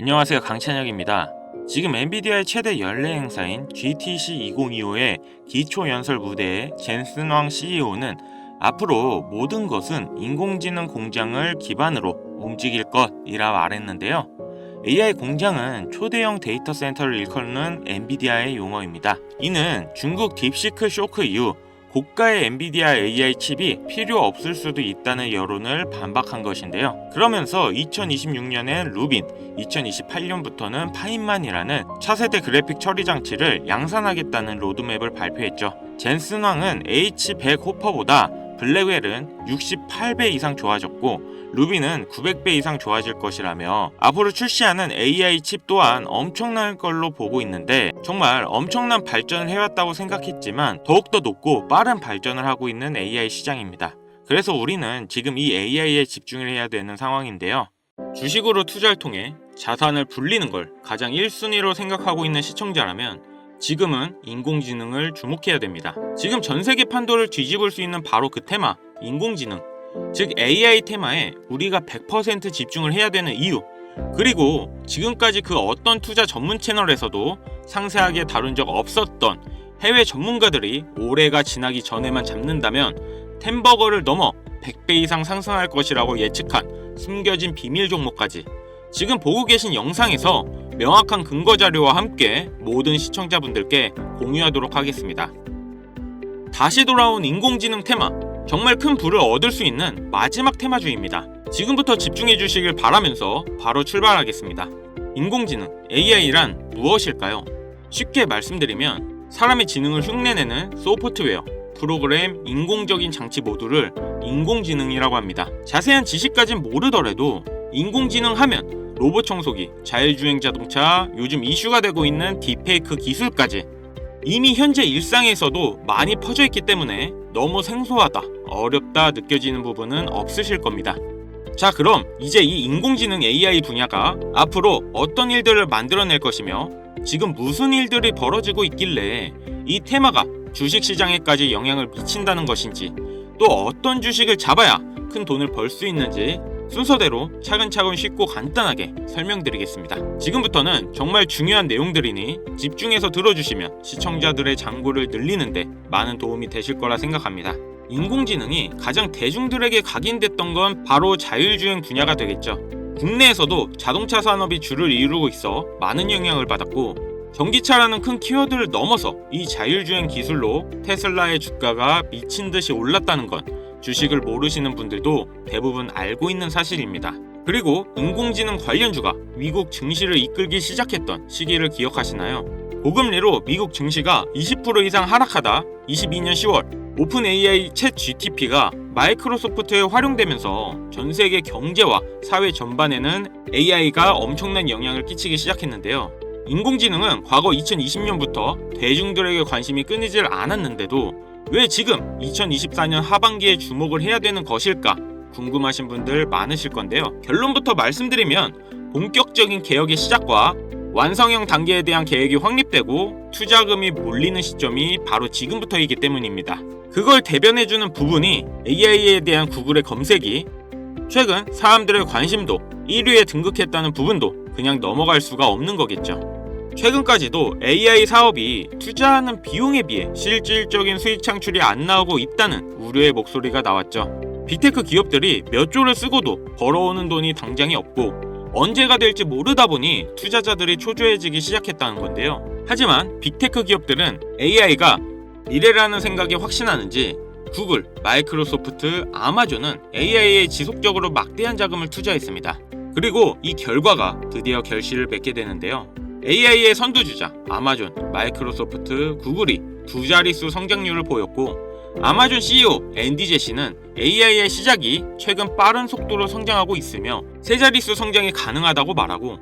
안녕하세요 강찬혁입니다. 지금 엔비디아의 최대 연례 행사인 GTC 2025의 기초 연설 무대에 젠슨 왕 CEO는 앞으로 모든 것은 인공지능 공장을 기반으로 움직일 것이라 말했는데요. AI 공장은 초대형 데이터 센터를 일컫는 엔비디아의 용어입니다. 이는 중국 딥시크 쇼크 이후 고가의 엔비디아 AI 칩이 필요 없을 수도 있다는 여론을 반박한 것인데요. 그러면서 2026년엔 루빈, 2028년부터는 파인만이라는 차세대 그래픽 처리 장치를 양산하겠다는 로드맵을 발표했죠. 젠슨 왕은 H100 호퍼보다 블랙웰은 68배 이상 좋아졌고 루비는 900배 이상 좋아질 것이라며 앞으로 출시하는 AI 칩 또한 엄청날 걸로 보고 있는데 정말 엄청난 발전을 해왔다고 생각했지만 더욱더 높고 빠른 발전을 하고 있는 AI 시장입니다. 그래서 우리는 지금 이 AI에 집중을 해야 되는 상황인데요. 주식으로 투자를 통해 자산을 불리는 걸 가장 1순위로 생각하고 있는 시청자라면 지금은 인공지능을 주목해야 됩니다. 지금 전 세계 판도를 뒤집을 수 있는 바로 그 테마, 인공지능. 즉 AI 테마에 우리가 100% 집중을 해야 되는 이유. 그리고 지금까지 그 어떤 투자 전문 채널에서도 상세하게 다룬 적 없었던 해외 전문가들이 올해가 지나기 전에만 잡는다면 템버거를 넘어 100배 이상 상승할 것이라고 예측한 숨겨진 비밀 종목까지 지금 보고 계신 영상에서 명확한 근거 자료와 함께 모든 시청자분들께 공유하도록 하겠습니다. 다시 돌아온 인공지능 테마, 정말 큰 부를 얻을 수 있는 마지막 테마주의입니다. 지금부터 집중해 주시길 바라면서 바로 출발하겠습니다. 인공지능, AI란 무엇일까요? 쉽게 말씀드리면 사람의 지능을 흉내내는 소프트웨어, 프로그램, 인공적인 장치 모두를 인공지능이라고 합니다. 자세한 지식까진 모르더라도 인공지능 하면 로봇 청소기, 자율주행 자동차, 요즘 이슈가 되고 있는 딥페이크 기술까지 이미 현재 일상에서도 많이 퍼져 있기 때문에 너무 생소하다, 어렵다 느껴지는 부분은 없으실 겁니다. 자, 그럼 이제 이 인공지능 AI 분야가 앞으로 어떤 일들을 만들어낼 것이며 지금 무슨 일들이 벌어지고 있길래 이 테마가 주식 시장에까지 영향을 미친다는 것인지 또 어떤 주식을 잡아야 큰 돈을 벌 수 있는지 순서대로 차근차근 쉽고 간단하게 설명드리겠습니다. 지금부터는 정말 중요한 내용들이니 집중해서 들어주시면 시청자들의 장고를 늘리는데 많은 도움이 되실 거라 생각합니다. 인공지능이 가장 대중들에게 각인됐던 건 바로 자율주행 분야가 되겠죠. 국내에서도 자동차 산업이 주를 이루고 있어 많은 영향을 받았고 전기차라는 큰 키워드를 넘어서 이 자율주행 기술로 테슬라의 주가가 미친 듯이 올랐다는 건 주식을 모르시는 분들도 대부분 알고 있는 사실입니다. 그리고 인공지능 관련주가 미국 증시를 이끌기 시작했던 시기를 기억하시나요? 고금리로 미국 증시가 20% 이상 하락하다 22년 10월 오픈 AI 챗 GTP가 마이크로소프트에 활용되면서 전 세계 경제와 사회 전반에는 AI가 엄청난 영향을 끼치기 시작했는데요. 인공지능은 과거 2020년부터 대중들에게 관심이 끊이질 않았는데도 왜 지금 2024년 하반기에 주목을 해야 되는 것일까 궁금하신 분들 많으실 건데요. 결론부터 말씀드리면 본격적인 개혁의 시작과 완성형 단계에 대한 계획이 확립되고 투자금이 몰리는 시점이 바로 지금부터이기 때문입니다. 그걸 대변해주는 부분이 AI에 대한 구글의 검색이 최근 사람들의 관심도 1위에 등극했다는 부분도 그냥 넘어갈 수가 없는 거겠죠. 최근까지도 AI 사업이 투자하는 비용에 비해 실질적인 수익 창출이 안 나오고 있다는 우려의 목소리가 나왔죠. 빅테크 기업들이 몇 조를 쓰고도 벌어오는 돈이 당장이 없고 언제가 될지 모르다 보니 투자자들이 초조해지기 시작했다는 건데요. 하지만 빅테크 기업들은 AI가 미래라는 생각에 확신하는지 구글, 마이크로소프트, 아마존은 AI에 지속적으로 막대한 자금을 투자했습니다. 그리고 이 결과가 드디어 결실을 맺게 되는데요. AI의 선두주자 아마존, 마이크로소프트, 구글이 두 자릿수 성장률을 보였고 아마존 CEO 앤디 제시는 AI의 시작이 최근 빠른 속도로 성장하고 있으며 세 자릿수 성장이 가능하다고 말하고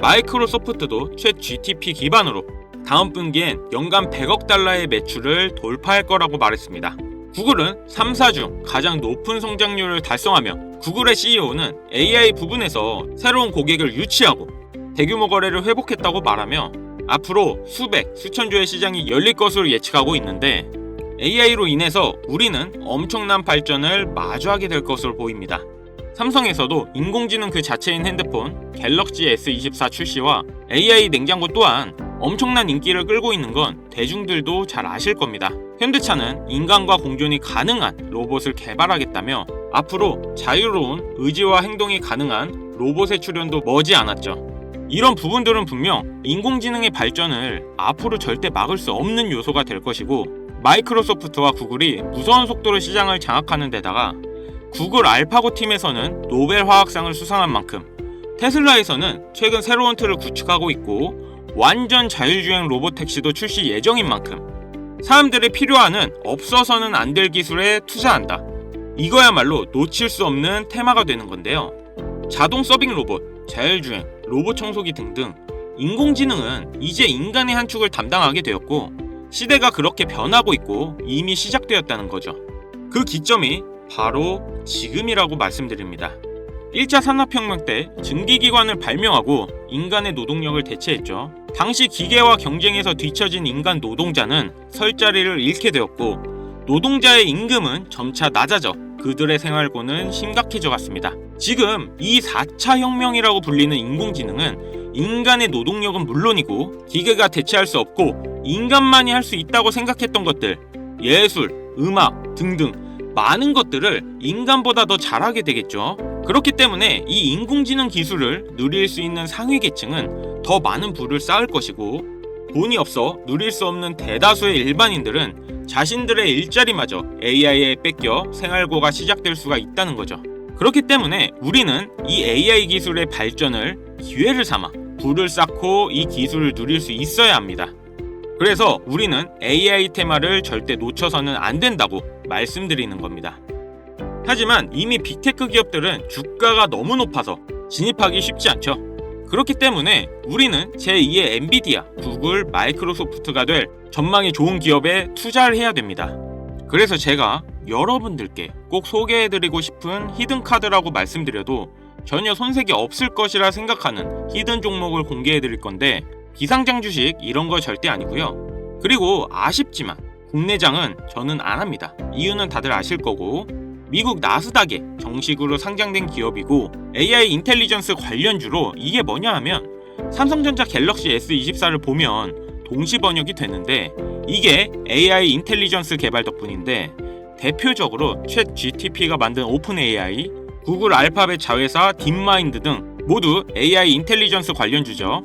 마이크로소프트도 최 GTP 기반으로 다음 분기엔 연간 100억 달러의 매출을 돌파할 거라고 말했습니다. 구글은 3사 중 가장 높은 성장률을 달성하며 구글의 CEO는 AI 부분에서 새로운 고객을 유치하고 대규모 거래를 회복했다고 말하며 앞으로 수백, 수천 조의 시장이 열릴 것으로 예측하고 있는데 AI로 인해서 우리는 엄청난 발전을 마주하게 될 것으로 보입니다. 삼성에서도 인공지능 그 자체인 핸드폰 갤럭시 S24 출시와 AI 냉장고 또한 엄청난 인기를 끌고 있는 건 대중들도 잘 아실 겁니다. 현대차는 인간과 공존이 가능한 로봇을 개발하겠다며 앞으로 자유로운 의지와 행동이 가능한 로봇의 출현도 머지 않았죠. 이런 부분들은 분명 인공지능의 발전을 앞으로 절대 막을 수 없는 요소가 될 것이고 마이크로소프트와 구글이 무서운 속도로 시장을 장악하는 데다가 구글 알파고 팀에서는 노벨 화학상을 수상한 만큼 테슬라에서는 최근 새로운 틀을 구축하고 있고 완전 자율주행 로봇 택시도 출시 예정인 만큼 사람들의 필요하는 없어서는 안 될 기술에 투자한다. 이거야말로 놓칠 수 없는 테마가 되는 건데요. 자동 서빙 로봇, 자율주행, 로봇 청소기 등등 인공지능은 이제 인간의 한 축을 담당하게 되었고 시대가 그렇게 변하고 있고 이미 시작되었다는 거죠. 그 기점이 바로 지금이라고 말씀드립니다. 1차 산업혁명 때 증기기관을 발명하고 인간의 노동력을 대체했죠. 당시 기계와 경쟁에서 뒤처진 인간 노동자는 설 자리를 잃게 되었고 노동자의 임금은 점차 낮아져 그들의 생활고는 심각해져 갔습니다. 지금 이 4차 혁명이라고 불리는 인공지능은 인간의 노동력은 물론이고 기계가 대체할 수 없고 인간만이 할 수 있다고 생각했던 것들 예술, 음악 등등 많은 것들을 인간보다 더 잘하게 되겠죠. 그렇기 때문에 이 인공지능 기술을 누릴 수 있는 상위 계층은 더 많은 부를 쌓을 것이고 돈이 없어 누릴 수 없는 대다수의 일반인들은 자신들의 일자리마저 AI에 뺏겨 생활고가 시작될 수가 있다는 거죠. 그렇기 때문에 우리는 이 AI 기술의 발전을 기회를 삼아 부를 쌓고 이 기술을 누릴 수 있어야 합니다. 그래서 우리는 AI 테마를 절대 놓쳐서는 안 된다고 말씀드리는 겁니다. 하지만 이미 빅테크 기업들은 주가가 너무 높아서 진입하기 쉽지 않죠. 그렇기 때문에 우리는 제2의 엔비디아, 구글, 마이크로소프트가 될 전망이 좋은 기업에 투자를 해야 됩니다. 그래서 제가 여러분들께 꼭 소개해드리고 싶은 히든 카드라고 말씀드려도 전혀 손색이 없을 것이라 생각하는 히든 종목을 공개해드릴 건데 기상장 주식 이런 거 절대 아니고요. 그리고 아쉽지만 국내장은 저는 안 합니다. 이유는 다들 아실 거고 미국 나스닥에 정식으로 상장된 기업이고 AI 인텔리전스 관련주로 이게 뭐냐 하면 삼성전자 갤럭시 S24를 보면 동시 번역이 되는데 이게 AI 인텔리전스 개발 덕분인데 대표적으로 챗 GTP가 만든 오픈 AI, 구글 알파벳 자회사 딥마인드 등 모두 AI 인텔리전스 관련주죠.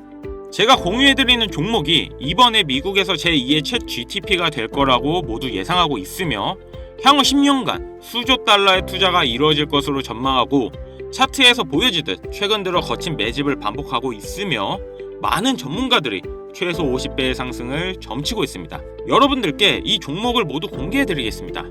제가 공유해드리는 종목이 이번에 미국에서 제2의 챗 GTP가 될 거라고 모두 예상하고 있으며 향후 10년간 수조 달러의 투자가 이루어질 것으로 전망하고 차트에서 보여지듯 최근 들어 거친 매집을 반복하고 있으며 많은 전문가들이 최소 50배의 상승을 점치고 있습니다. 여러분들께 이 종목을 모두 공개해드리겠습니다.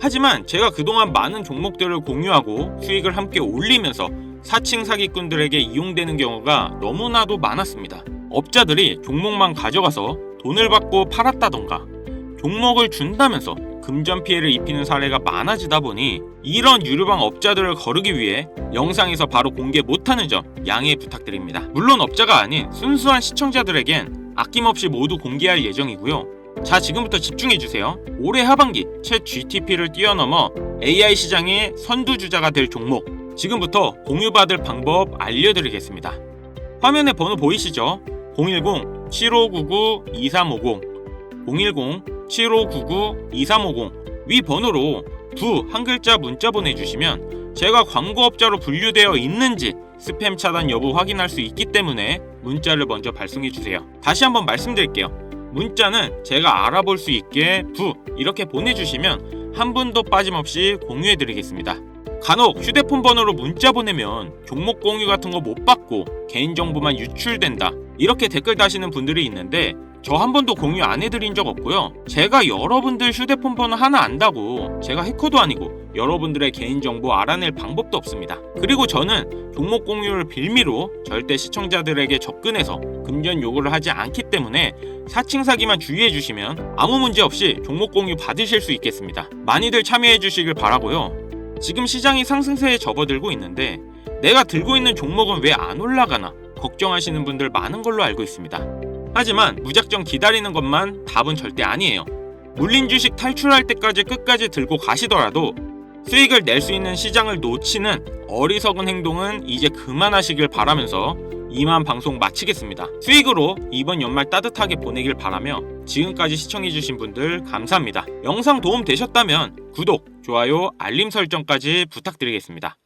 하지만 제가 그동안 많은 종목들을 공유하고 수익을 함께 올리면서 사칭 사기꾼들에게 이용되는 경우가 너무나도 많았습니다. 업자들이 종목만 가져가서 돈을 받고 팔았다던가 종목을 준다면서 금전 피해를 입히는 사례가 많아지다 보니 이런 유료방 업자들을 거르기 위해 영상에서 바로 공개 못하는 점 양해 부탁드립니다. 물론 업자가 아닌 순수한 시청자들에겐 아낌없이 모두 공개할 예정이고요. 자 지금부터 집중해주세요. 올해 하반기 챗 GTP를 뛰어넘어 AI 시장의 선두주자가 될 종목 지금부터 공유받을 방법 알려드리겠습니다. 화면에 번호 보이시죠? 010-7599-2350 010-7599-2350 위 번호로 두 한 글자 문자 보내주시면 제가 광고업자로 분류되어 있는지 스팸 차단 여부 확인할 수 있기 때문에 문자를 먼저 발송해 주세요. 다시 한번 말씀드릴게요. 문자는 제가 알아볼 수 있게 부 이렇게 보내주시면 한 분도 빠짐없이 공유해 드리겠습니다. 간혹 휴대폰 번호로 문자 보내면 종목 공유 같은 거 못 받고 개인정보만 유출된다 이렇게 댓글 다시는 분들이 있는데 저 한 번도 공유 안 해드린 적 없고요. 제가 여러분들 휴대폰 번호 하나 안다고 제가 해커도 아니고 여러분들의 개인정보 알아낼 방법도 없습니다. 그리고 저는 종목 공유를 빌미로 절대 시청자들에게 접근해서 금전 요구를 하지 않기 때문에 사칭 사기만 주의해 주시면 아무 문제 없이 종목 공유 받으실 수 있겠습니다. 많이들 참여해 주시길 바라고요. 지금 시장이 상승세에 접어들고 있는데 내가 들고 있는 종목은 왜 안 올라가나 걱정하시는 분들 많은 걸로 알고 있습니다. 하지만 무작정 기다리는 것만 답은 절대 아니에요. 물린 주식 탈출할 때까지 끝까지 들고 가시더라도 수익을 낼 수 있는 시장을 놓치는 어리석은 행동은 이제 그만하시길 바라면서 이만 방송 마치겠습니다. 수익으로 이번 연말 따뜻하게 보내길 바라며 지금까지 시청해주신 분들 감사합니다. 영상 도움 되셨다면 구독, 좋아요, 알림 설정까지 부탁드리겠습니다.